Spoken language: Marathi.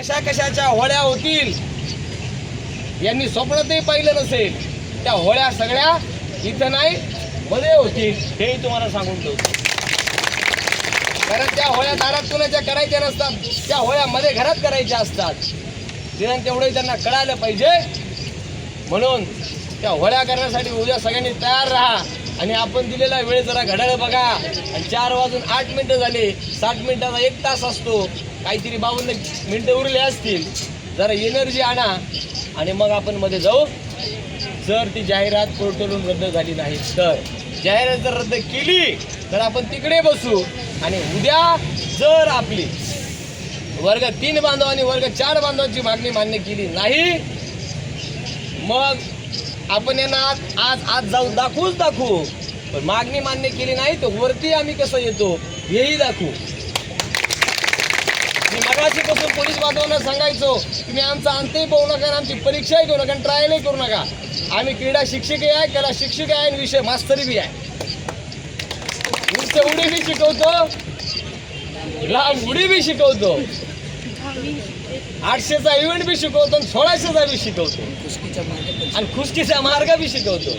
कशा कशाच्या होळ्या होतील? यांनी स्वप्नातही पाहिलं नसेल. त्या होळ्या सगळ्या इथं नाही मध्ये होतील. हेही तुम्हाला सांगून ठेवतो. कारण त्या होळ्या दारात कुणाच्या करायच्या नसतात त्या होळ्या मध्ये घरात करायच्या असतात. निदान तेवढंही त्यांना कळायला पाहिजे. म्हणून त्या होळ्या करण्यासाठी उद्या सगळ्यांनी तयार राहा. आणि आपण दिलेला वेळ जरा घड्याळ बघा. आणि चार वाजून आठ मिनिटं झाले. साठ मिनिटाचा एक तास असतो. काहीतरी बावन्न मिनिटं उरले असतील. जरा एनर्जी आणा. आणि मग आपण मध्ये जाऊ. जर ती जाहिरात पोर्टलून रद्द झाली नाही तर. जाहिरात जर रद्द केली तर आपण तिकडे बसू. आणि उद्या जर आपली वर्ग तीन बांधव आणि वर्ग चार बांधवांची मागणी मान्य केली नाही मग आपण यांना आज आज आज जाऊ दाखवूच दाखवू. पण मागणी मान्य केली नाही तर वरती आम्ही कसं येतो हेही दाखवू. मी मगाशी पासून पोलीस बांधवांना सांगायचो तुम्ही आमचा अंतही पाहू नका आणि आमची परीक्षाही करू नका आणि ट्रायलही करू नका. आम्ही क्रीडा शिक्षकही आहे कला शिक्षक आहे आणि विषय मास्तरी बी आहे. उडी बी शिकवतो. लांब उडी बी शिकवतो. आठशेचा इव्हेंट बी शिकवतो आणि सोळाशेचा बी शिकवतो. आणि खुशकीचा मार्ग बी शिकवतो.